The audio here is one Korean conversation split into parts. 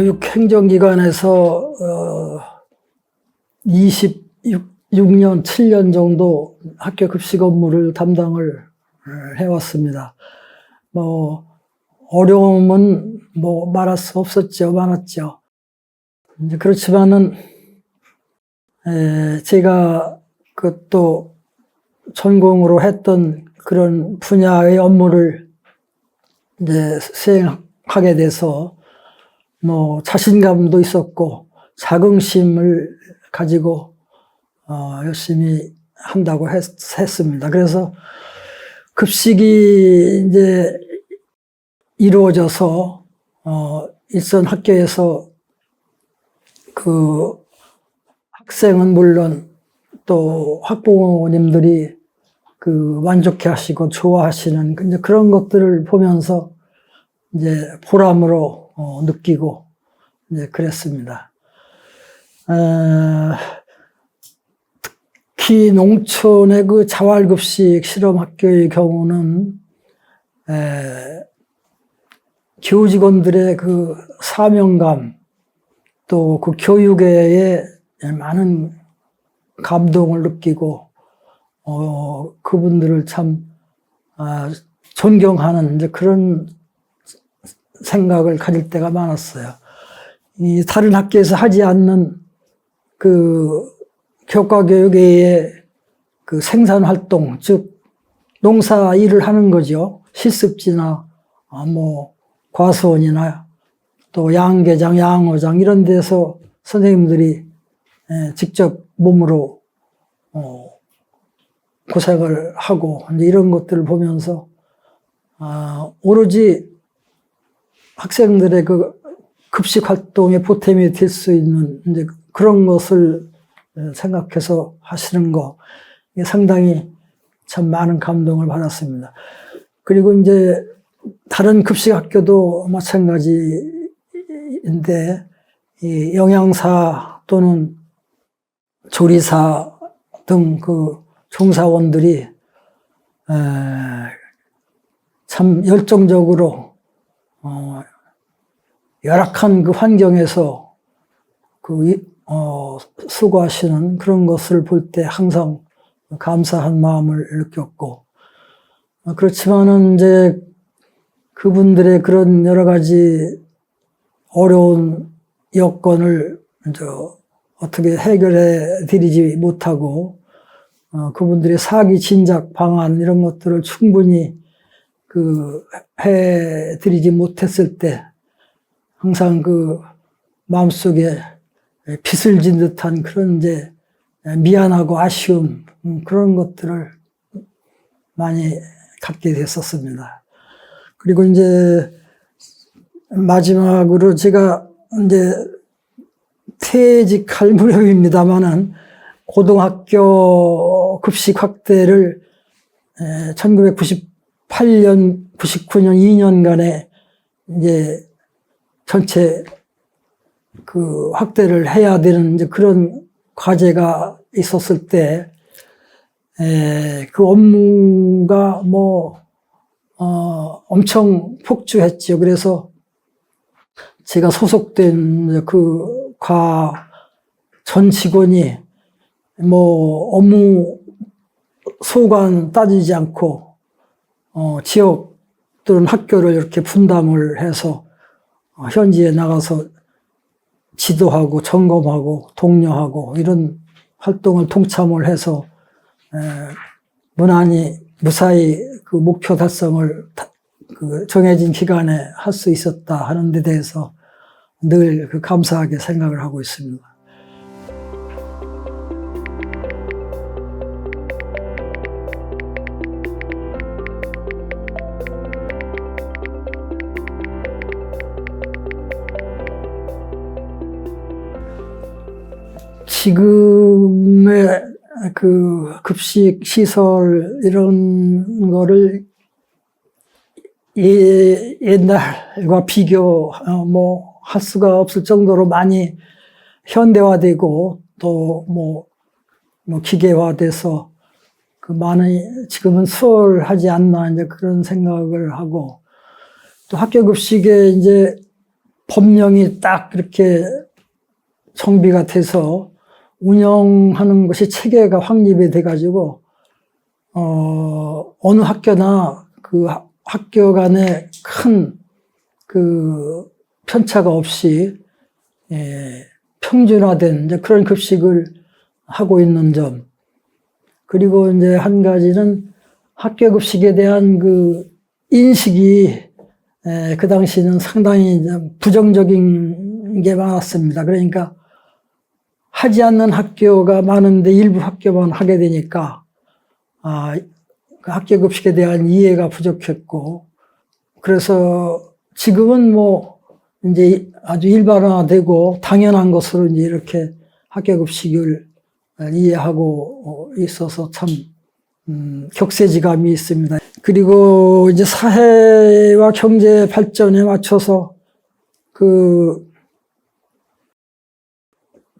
교육행정기관에서 어, 26년, 7년 정도 학교 급식 업무를 담당을 어, 해왔습니다. 뭐 어려움은 뭐 말할 수 없었죠, 많았죠. 이제 그렇지만은 에, 제가 그 또 전공으로 했던 그런 분야의 업무를 이제 수행하게 돼서 뭐 자신감도 있었고 자긍심을 가지고 어, 열심히 한다고 했, 했습니다. 그래서 급식이 이제 이루어져서 어, 일선 학교에서 그 학생은 물론 또 학부모님들이 그 만족해 하시고 좋아하시는 그런 것들을 보면서 이제 보람으로 어, 느끼고 이제 그랬습니다. 어, 특히 농촌의 그 자활급식 실험학교의 경우는 에, 교직원들의 그 사명감 또 그 교육에 많은 감동을 느끼고 어, 그분들을 참 아, 존경하는 이제 그런 생각을 가질 때가 많았어요. 이 다른 학교에서 하지 않는 그 교과 교육의 그 생산 활동, 즉 농사 일을 하는 거죠. 실습지나 아, 뭐 과수원이나 또 양계장, 양어장 이런 데서 선생님들이 예, 직접 몸으로 어, 고생을 하고 이런 것들을 보면서 아, 오로지 학생들의 그 급식 활동에 보탬이 될 수 있는 이제 그런 것을 생각해서 하시는 거 상당히 참 많은 감동을 받았습니다. 그리고 이제 다른 급식 학교도 마찬가지인데 이 영양사 또는 조리사 등 그 종사원들이 에, 참 열정적으로 어, 열악한 그 환경에서 그 이- 어, 수고하시는 그런 것을 볼 때 항상 감사한 마음을 느꼈고 어, 그렇지만은 이제 그분들의 그런 여러 가지 어려운 여건을 이제 어떻게 해결해 드리지 못하고 어, 그분들의 사기 진작 방안 이런 것들을 충분히 그 해 드리지 못했을 때 항상 그 마음속에 빚을 진 듯한 그런 이제 미안하고 아쉬움 음, 그런 것들을 많이 갖게 됐었습니다. 그리고 이제 마지막으로 제가 이제 퇴직할 무렵입니다만은 고등학교 급식 확대를 1998년, 99년 2년간에 이제 전체 그 확대를 해야 되는 이제 그런 과제가 있었을 때, 에, 그 업무가 뭐, 어, 엄청 폭주했죠. 그래서 제가 소속된 그 과 전 직원이 뭐 업무 소관 따지지 않고 어, 지역 또는 학교를 이렇게 분담을 해서 어, 현지에 나가서 지도하고 점검하고 독려하고 이런 활동을 동참을 해서 에, 무난히 무사히 그 목표 달성을 다- 그 정해진 기간에 할 수 있었다 하는 데 대해서 늘 그 감사하게 생각을 하고 있습니다. 지금의 그 급식 시설 이런 거를 예, 옛날과 비교 어, 뭐할 수가 없을 정도로 많이 현대화되고 또뭐 뭐 기계화돼서 그 많이 지금은 수월하지 않나 이제 그런 생각을 하고 또 학교 급식에 이제 법령이 딱 이렇게 정비가 돼서 운영하는 것이 체계가 확립이 돼가지고 어, 어느 학교나 그 하- 학교 간에 큰 그 편차가 없이 예, 평준화된 이제 그런 급식을 하고 있는 점. 그리고 이제 한 가지는 학교 급식에 대한 그 인식이 에, 그 당시는 상당히 좀 부정적인 게 많았습니다. 그러니까 하지 않는 학교가 많은데 일부 학교만 하게 되니까 아, 그 학교 급식에 대한 이해가 부족했고 그래서 지금은 뭐 이제 아주 일반화되고 당연한 것으로 이제 이렇게 학교 급식을 이해하고 있어서 참 음, 격세지감이 있습니다. 그리고 이제 사회와 경제 발전에 맞춰서 그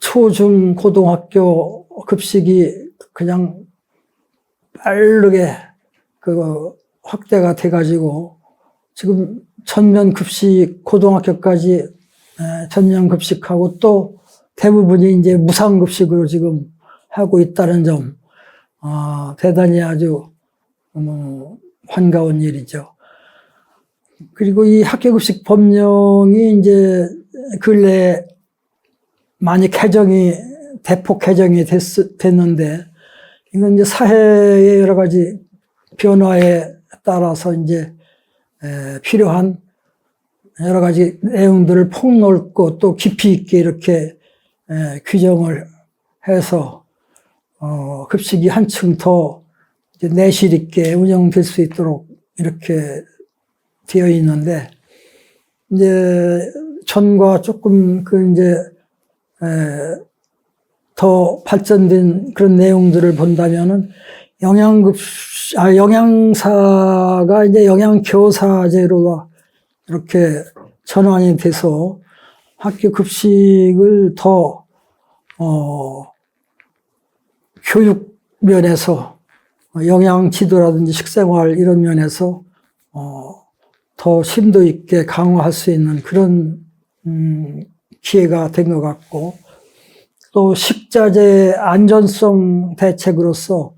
초중 고등학교 급식이 그냥 빠르게 그 확대가 돼가지고 지금 전면 급식 고등학교까지 에, 전면 급식하고 또 대부분이 이제 무상 급식으로 지금 하고 있다는 점, 아, 대단히 아주 뭐 반가운 일이죠. 그리고 이 학교급식 법령이 이제 근래 많이 개정이 대폭 개정이 됐, 됐는데 이건 이제 사회의 여러 가지 변화에 따라서 이제 에, 필요한 여러 가지 내용들을 폭넓고 또 깊이 있게 이렇게 에, 규정을 해서 어, 급식이 한층 더 내실 있게 운영될 수 있도록 이렇게 되어 있는데 이제 전과 조금 그 이제 에, 더 발전된 그런 내용들을 본다면은 영양급 아 영양사가 이제 영양교사제로 이렇게 전환이 돼서 학교 급식을 더 어, 교육 면에서 영양 지도라든지 식생활 이런 면에서 어, 더 심도 있게 강화할 수 있는 그런 음, 기회가 된 것 같고 또 식자재 안전성 대책으로서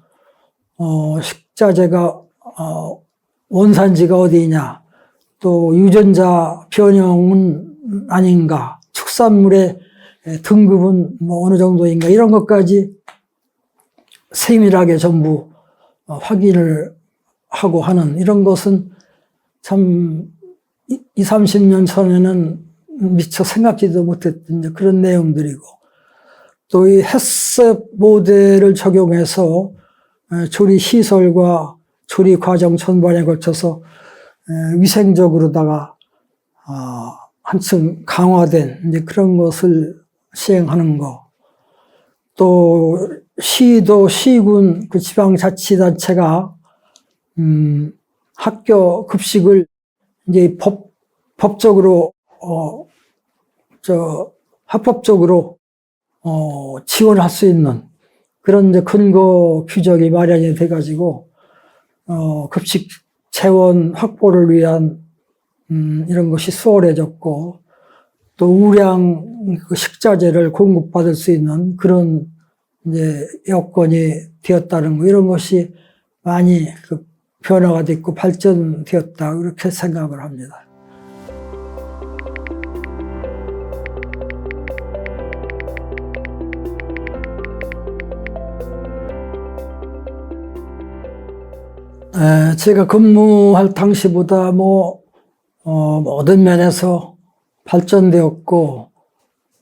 어, 식자재가 어, 원산지가 어디냐 또 유전자 변형은 아닌가 축산물의 등급은 뭐 어느 정도인가 이런 것까지 세밀하게 전부 어, 확인을 하고 하는 이런 것은 참 2, 30년 전에는 미처 생각지도 못했던 그런 내용들이고 또 이 햇섭 모델을 적용해서 에, 조리 시설과 조리 과정 전반에 걸쳐서 에, 위생적으로다가 아, 한층 강화된 이제 그런 것을 시행하는 거. 또 시도 시군 그 지방자치단체가 음, 학교 급식을 이제 법 법적으로 어 저 합법적으로 어 지원할 수 있는 그런 이제 근거 규정이 마련이 돼가지고 어 급식 재원 확보를 위한 음, 이런 것이 수월해졌고 또 우량 그 식자재를 공급받을 수 있는 그런 이제 여건이 되었다는 거 이런 것이 많이 그 변화가 됐고 발전되었다 그렇게 생각을 합니다. 에, 제가 근무할 당시보다 뭐 어, 모든 면에서 발전되었고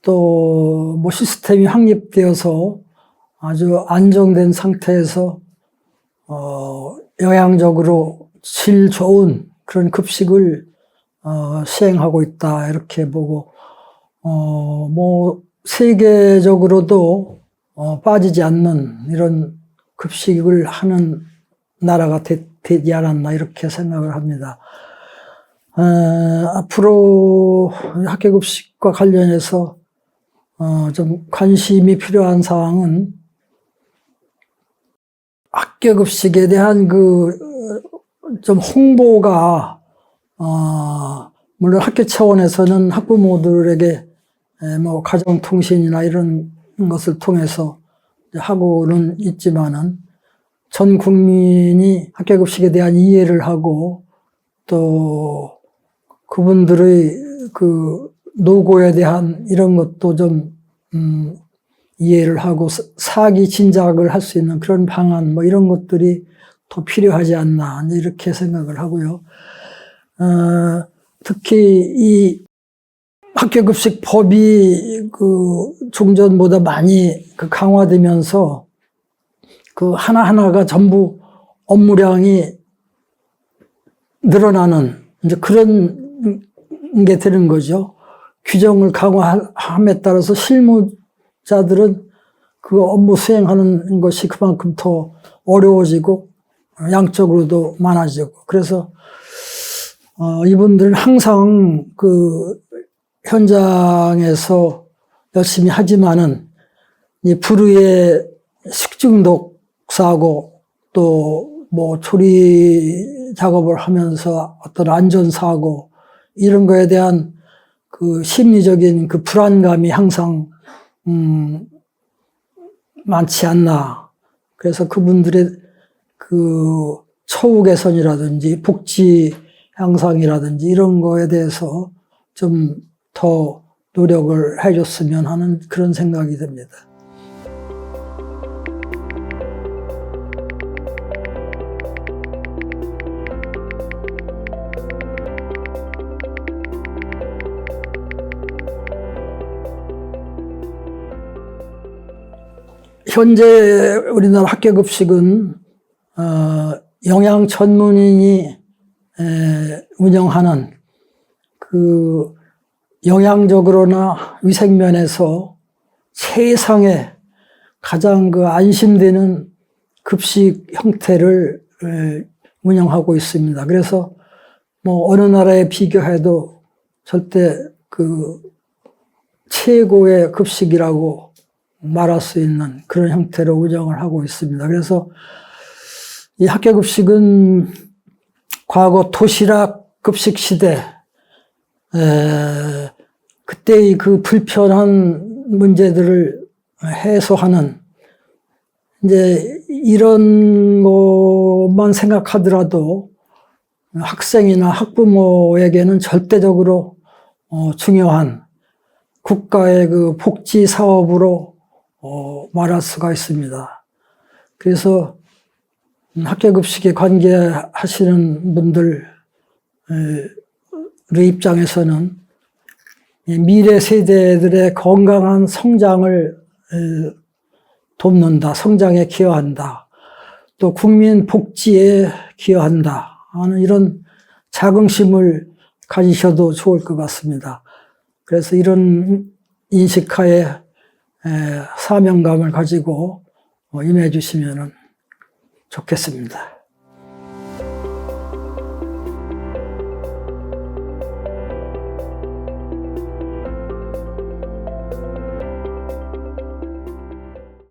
또 뭐 시스템이 확립되어서 아주 안정된 상태에서 어, 영양적으로 질 좋은 그런 급식을 어, 시행하고 있다 이렇게 보고 어, 뭐 세계적으로도 어, 빠지지 않는 이런 급식을 하는 나라가 되, 되지 않았나 이렇게 생각을 합니다. 어, 앞으로 학교급식과 관련해서 어, 좀 관심이 필요한 사항은 학교급식에 대한 그 좀 홍보가 어, 물론 학교 차원에서는 학부모들에게 에, 뭐 가정통신이나 이런 것을 통해서 하고는 있지만은 전 국민이 학교급식에 대한 이해를 하고 또 그분들의 그 노고에 대한 이런 것도 좀 음, 이해를 하고 사- 사기 진작을 할 수 있는 그런 방안 뭐 이런 것들이 더 필요하지 않나 이렇게 생각을 하고요. 어, 특히 이 학교급식 법이 그 종전보다 많이 그 강화되면서 그 하나하나가 전부 업무량이 늘어나는 이제 그런 게 되는 거죠. 규정을 강화함에 따라서 실무자들은 그 업무 수행하는 것이 그만큼 더 어려워지고 양적으로도 많아지고 그래서 어, 이분들은 항상 그 현장에서 열심히 하지만은 이 불의의 식중독 사고 또뭐 조리 작업을 하면서 어떤 안전 사고 이런 거에 대한 그 심리적인 그 불안감이 항상 음 많지 않나. 그래서 그분들의 그 처우 개선이라든지 복지 향상이라든지 이런 거에 대해서 좀 더 노력을 해줬으면 하는 그런 생각이 듭니다. 현재 우리나라 학교급식은 어, 영양 전문인이 에, 운영하는 그 영양적으로나 위생면에서 최상의 가장 그 안심되는 급식 형태를 에, 운영하고 있습니다. 그래서 뭐 어느 나라에 비교해도 절대 그 최고의 급식이라고 말할 수 있는 그런 형태로 운영을 하고 있습니다. 그래서 이 학교 급식은 과거 도시락 급식 시대 에, 그때의 그 불편한 문제들을 해소하는 이제 이런 것만 생각하더라도 학생이나 학부모에게는 절대적으로 어, 중요한 국가의 그 복지 사업으로 어, 말할 수가 있습니다. 그래서 학교급식에 관계하시는 분들의 입장에서는 이 미래 세대들의 건강한 성장을 에, 돕는다, 성장에 기여한다, 또 국민 복지에 기여한다 하는 이런 자긍심을 가지셔도 좋을 것 같습니다. 그래서 이런 인식하에 에, 사명감을 가지고 어, 임해 주시면 좋겠습니다.